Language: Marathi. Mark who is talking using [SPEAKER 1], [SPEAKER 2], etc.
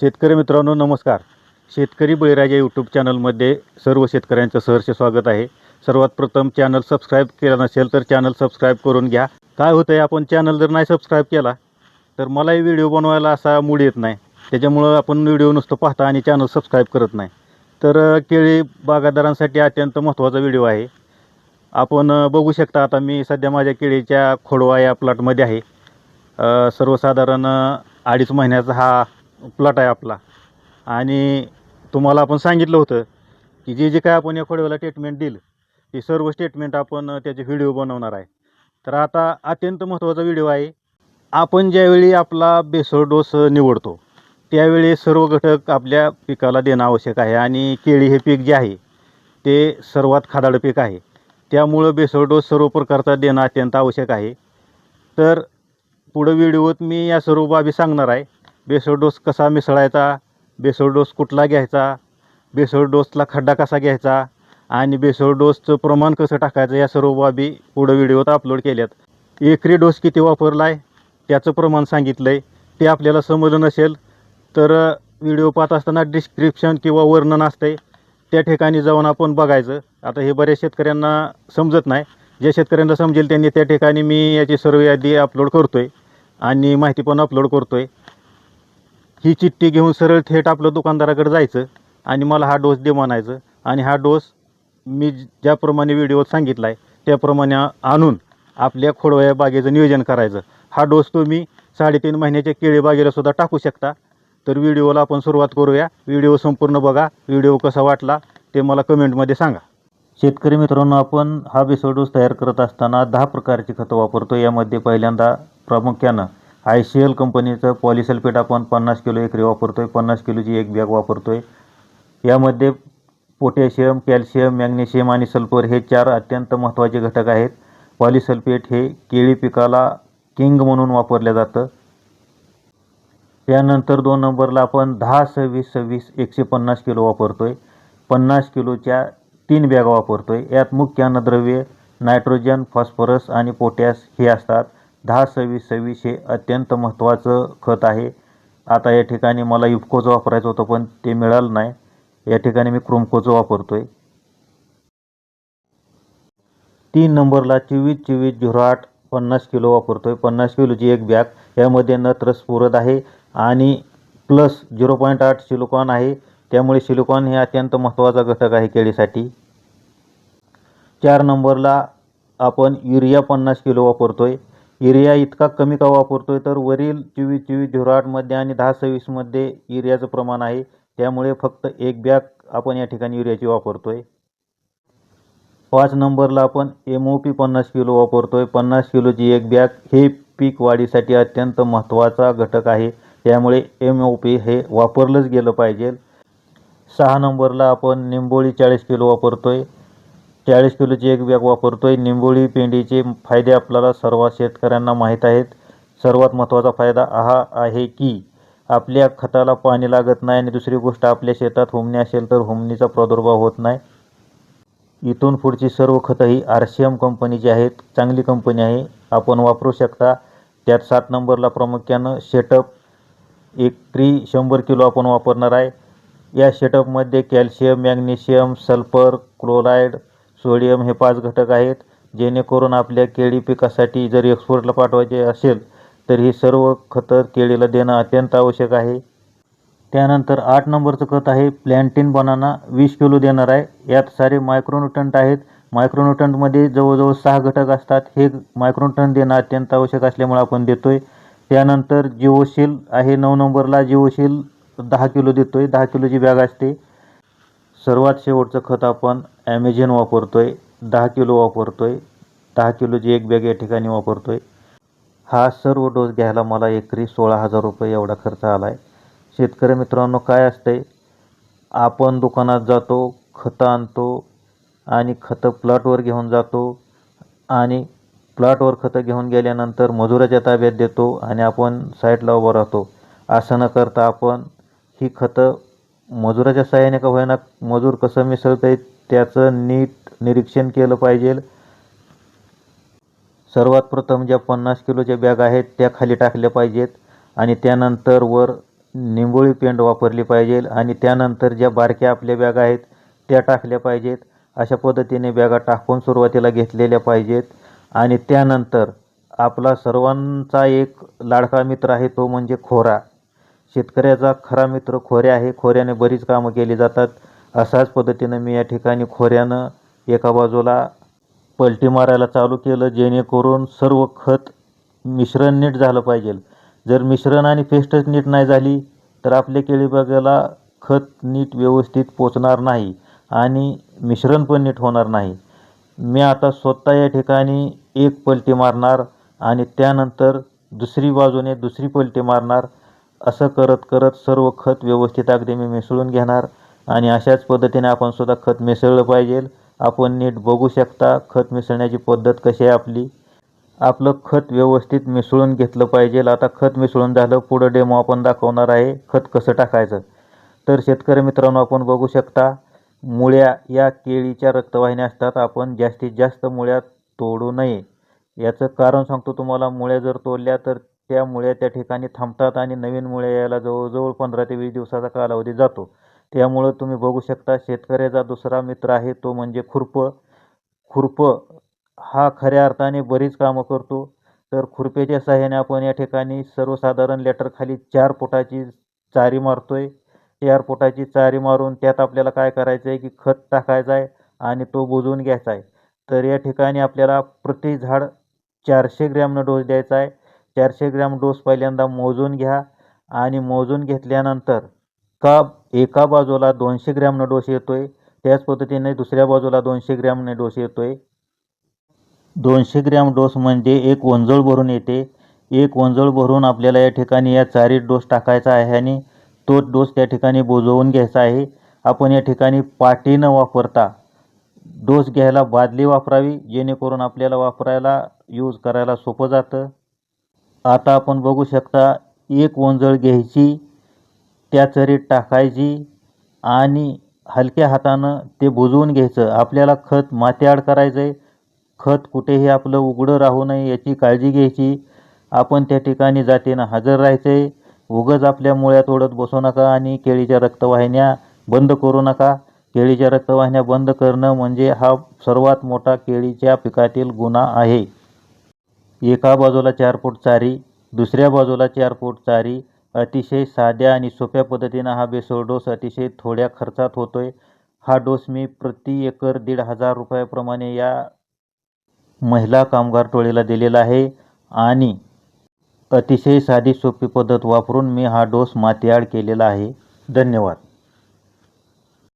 [SPEAKER 1] शेतकरी मित्रांनो नमस्कार. शेतकरी बळीराजा यूट्यूब चॅनलमध्ये सर्व शेतकऱ्यांचं सहर्ष स्वागत आहे. सर्वात प्रथम चॅनल सबस्क्राईब केला नसेल तर चॅनल सबस्क्राईब करून घ्या. काय होतं आहे आपण चॅनल जर नाही सबस्क्राईब केला तर मलाही व्हिडिओ बनवायला असा मूड येत नाही. त्याच्यामुळं आपण व्हिडिओ नुसतं पाहता आणि चॅनल सबस्क्राईब करत नाही. तर केळी बागायतदारांसाठी अत्यंत महत्त्वाचा व्हिडिओ आहे. आपण बघू शकता आता मी सध्या माझ्या केळीच्या खोडवा या प्लॉटमध्ये आहे. सर्वसाधारण अडीच महिन्याचा हा प्लॉट आहे आपला. आणि तुम्हाला आपण सांगितलं होतं की जे जे काय आपण या खोडव्याला ट्रीटमेंट दिलं ते सर्व स्टेटमेंट आपण त्याचे व्हिडिओ बनवणार आहे. तर आता अत्यंत महत्त्वाचा व्हिडिओ आहे आपण ज्यावेळी आपला बेसळ डोस निवडतो त्यावेळी सर्व घटक आपल्या पिकाला देणं आवश्यक आहे. आणि केळी हे पीक जे आहे ते सर्वात खादाड पीक आहे. त्यामुळं बेसळ डोस सर्व प्रकारचा देणं अत्यंत आवश्यक आहे. तर पुढं व्हिडिओत मी या सर्व बाबी सांगणार आहे. बेसळ डोस कसा मिसळायचा बेसळ डोस कुठला घ्यायचा बेसळ डोसला खड्डा कसा घ्यायचा आणि बेसळ डोसचं प्रमाण कसं टाकायचं या सर्व बाबी पुढं व्हिडिओत अपलोड केल्यात. एकरी डोस किती वापरला आहे त्याचं प्रमाण सांगितलं आहे ते आपल्याला समजलं नसेल तर व्हिडिओ पाहत असताना डिस्क्रिप्शन किंवा वर्णन असते त्या ठिकाणी जाऊन आपण बघायचं. आता हे बऱ्याच शेतकऱ्यांना समजत नाही. ज्या शेतकऱ्यांना समजेल त्यांनी त्या ठिकाणी मी याची सर्व यादी अपलोड करतो आहे आणि माहिती पण अपलोड करतो आहे ही चिठ्ठी घेऊन सरळ थेट आपलं दुकानदाराकडे जायचं आणि मला हा डोस दे म्हणायचं. आणि हा डोस मी ज्याप्रमाणे व्हिडिओत सांगितला आहे त्याप्रमाणे आणून आपल्या खोडव्या बागेचं नियोजन करायचं. हा डोस तुम्ही साडेतीन महिन्याच्या केळी सुद्धा टाकू शकता. तर व्हिडिओला आपण सुरुवात करूया. व्हिडिओ संपूर्ण बघा. व्हिडिओ कसा वाटला ते मला कमेंटमध्ये सांगा. शेतकरी मित्रांनो आपण हा बेसळ डोस तयार करत असताना दहा प्रकारची खतं वापरतो. यामध्ये पहिल्यांदा प्रामुख्यानं आय सी एल कंपनीचं पॉलिसल्फेट आपण पन्नास किलो एकरी वापरतो आहे पन्नास किलोची एक बॅग वापरतो आहे यामध्ये पोटॅशियम कॅल्शियम मॅग्नेशियम आणि सल्फर हे चार अत्यंत महत्त्वाचे घटक आहेत. पॉलिसल्फेट हे केळी पिकाला किंग म्हणून वापरलं जातं. त्यानंतर दोन नंबरला आपण दहा सव्वीस सव्वीस एकशे पन्नास किलो वापरतो आहे पन्नास किलोच्या तीन बॅगा वापरतो आहे यात मुख्य अन्नद्रव्ये नायट्रोजन फॉस्फरस आणि पोटॅश हे असतात. दहा सव्वीस सव्वीस हे अत्यंत महत्त्वाचं खत आहे. आता या ठिकाणी मला युफकोचं वापरायचं होतं पण ते मिळालं नाही. या ठिकाणी मी क्रोमकोचं वापरतो आहे तीन नंबरला चोवीस चोवीस झिरो आठ पन्नास किलो वापरतो आहे पन्नास किलोची एक बॅग. यामध्ये नत्र स्फुरद आहे आणि प्लस झिरो पॉईंट आठ सिलिकॉन आहे. त्यामुळे सिलिकॉन हे अत्यंत महत्त्वाचा घटक आहे केळीसाठी. चार नंबरला आपण युरिया पन्नास किलो वापरतो आहे युरिया इतका कमी का वापरतो आहे तर वरील चोवीस चोवीस झिरो आठमध्ये आणि दहा सव्वीसमध्ये युरियाचं प्रमाण आहे. त्यामुळे फक्त एक बॅग आपण या ठिकाणी युरियाची वापरतो आहे पाच नंबरला आपण एम ओ पी पन्नास किलो वापरतो आहे पन्नास किलोची एक बॅग हे पीक वाढीसाठी अत्यंत महत्त्वाचा घटक आहे. त्यामुळे एम ओ पी हे वापरलंच गेलं पाहिजे. सहा नंबरला आपण निंबोळी चाळीस किलो वापरतो आहे चाळीस किलोची एक बॅग वापरतो आहे निंबोळी पेंडीचे फायदे आपल्याला सर्व शेतकऱ्यांना माहीत आहेत. सर्वात महत्त्वाचा फायदा हा आहे की आपल्या खताला पाणी लागत नाही आणि दुसरी गोष्ट आपल्या शेतात हुमणी असेल तर हुमणीचा प्रादुर्भाव होत नाही. इथून पुढची सर्व खतं ही आर सी एम कंपनीची आहेत. चांगली कंपनी आहे. आपण वापरू शकता. त्यात सात नंबरला प्रामुख्यानं शेटअप. त्री शंभर किलो आपण वापरणार आहे. या शेटअपमध्ये calcium magnesium sulphur chloride sodium हे पाच घटक आहेत जेणेकरून आपल्या केळी पिकासाठी जर एक्सपोर्टला पाठवायचे असेल तर ही सर्व खतं केळीला देणं अत्यंत आवश्यक आहे. त्यानंतर आठ नंबरचं खत आहे प्लॅन्टीन बनाना वीस किलो देणार आहे. यात सारे मायक्रोन्युटंट आहेत. मायक्रोन्युटंटमध्ये जवळजवळ सहा घटक असतात. हे मायक्रोन्युटंट देणं अत्यंत आवश्यक असल्यामुळे आपण देतो आहे त्यानंतर जिओशील आहे नऊ नंबरला जिओशील दहा किलो देतो आहे दहा किलोची बॅग असते. सर्वात शेवटचं खत आपण ॲमेझॉन वापरतो आहे दहा किलो वापरतो आहे दहा किलोची एक बॅग या ठिकाणी आहे हा सर्व डोस घ्यायला मला एकरी सोळा हजार रुपये एवढा खर्च आला आहे शेतकरी मित्रांनो काय असतंय? आपण दुकानात जातो खतं आणतो आणि खतं प्लॉटवर घेऊन जातो आणि प्लॉटवर खतं घेऊन गेल्यानंतर मजुराच्या ताब्यात देतो आणि आपण साईडला उभं राहतो. असं न करता आपण ही खतं मजुराच्या सहाय्याने का होईना मजूर कसं मिसळत आहे त्याचं नीट निरीक्षण केलं पाहिजे. सर्वात प्रथम ज्या पन्नास किलोच्या बॅग आहेत त्या खाली टाकल्या पाहिजेत आणि त्यानंतर वर निंबोळी पेंड वापरली पाहिजे आणि त्यानंतर ज्या बारक्या आपल्या बॅगा आहेत त्या टाकल्या पाहिजेत. अशा पद्धतीने बॅगा टाकून सुरुवातीला घेतलेल्या पाहिजेत आणि त्यानंतर आपला सर्वांचा एक लाडका मित्र आहे तो म्हणजे खोरा. शेतकऱ्याचा खरा मित्र खोऱ्या आहे. खोऱ्याने बरीच कामं केली जातात. अशाच पद्धतीनं मी या ठिकाणी खोऱ्यानं एका बाजूला पलटी मारायला चालू केलं जेणेकरून सर्व खत मिश्रण नीट झालं पाहिजे. जर मिश्रण आणि पेस्टच नीट नाही झाली तर आपल्या केळीबागेला खत नीट व्यवस्थित पोचणार नाही आणि मिश्रण पण नीट होणार नाही. मी आता स्वतः या ठिकाणी एक पलटी मारणार आणि त्यानंतर दुसरी बाजूने दुसरी पलटी मारणार. असं करत करत सर्व खत व्यवस्थित अगदी मी मिसळून घेणार. आणि अशाच पद्धतीने आपण सुद्धा खत मिसळलं पाहिजे. आपण नीट बघू शकता खत मिसळण्याची पद्धत कशी आहे आपली. आपलं खत व्यवस्थित मिसळून घेतलं पाहिजे. आता खत मिसळून झालं पुढं डेमो आपण दाखवणार आहे खत कसं टाकायचं. तर शेतकरी मित्रांनो आपण बघू शकता मुळ्या या केळीच्या रक्तवाहिन्या असतात. आपण जास्तीत जास्त मुळ्या तोडू नये. याचं कारण सांगतो तुम्हाला मुळ्या जर तोडल्या तर त्या मुळ्या त्या ठिकाणी थांबतात आणि नवीन मुळ्या यायला जवळजवळ पंधरा ते वीस दिवसाचा कालावधी जातो. त्यामुळं तुम्ही बघू शकता शेतकऱ्याचा दुसरा मित्र आहे तो म्हणजे खुरपं. खुरपं हा खऱ्या अर्थाने बरीच कामं करतो. तर खुरप्याच्या सहाय्याने आपण या ठिकाणी सर्वसाधारण लेटरखाली चार फुटाची चारी मारतोय. चार फुटाची चारी मारून त्यात आपल्याला काय करायचं आहे की खत टाकायचं आहे आणि तो बुजवून घ्यायचा आहे तर या ठिकाणी आपल्याला प्रति झाड चारशे ग्रॅमनं डोस द्यायचा आहे चारशे ग्रॅम डोस पहिल्यांदा मोजून घ्या आणि मोजून घेतल्यानंतर का एका बाजूला दोनशे ग्रॅमनं डोस येतो आहे त्याच पद्धतीने दुसऱ्या बाजूला दोनशे ग्रॅमने डोस येतो आहे दोनशे ग्रॅम डोस म्हणजे एक वंजळ भरून येते. एक वंजळ भरून आपल्याला या ठिकाणी या चारी डोस टाकायचा आहे आणि तो डोस त्या ठिकाणी बुजवून घ्यायचा आहे. आपण या ठिकाणी पाटी न वापरता डोस घ्यायला बादली वापरावी जेणेकरून आपल्याला वापरायला यूज करायला सोपं जातं. आता आपण बघू शकता एक वंजळ घ्यायची त्या चरीत टाकायची आणि हलक्या हातानं ते बुजवून घ्यायचं. आपल्याला खत मातीआड करायचं आहे खत कुठेही आपलं उघडं राहू नये याची काळजी घ्यायची. आपण त्या ठिकाणी जातीनं हजर राहायचं आहे उगंच आपल्या मुळ्यात ओढत बसू नका आणि केळीच्या रक्तवाहिन्या बंद करू नका. केळीच्या रक्तवाहिन्या बंद करणं म्हणजे हा सर्वात मोठा केळीच्या पिकातील गुन्हा आहे. एका बाजूला चार फूट चारी दुसऱ्या बाजूला चार फूट चारी अतिशय साध्या आणि सोप्या पद्धतीनं हा बेसोळ डोस अतिशय थोड्या खर्चात होतो आहे हा डोस मी प्रति एकर दीड हजार रुपयाप्रमाणे या महिला कामगार टोळीला दिलेला आहे आणि अतिशय साधी सोपी पद्धत वापरून मी हा डोस मातीआड केलेला आहे. धन्यवाद.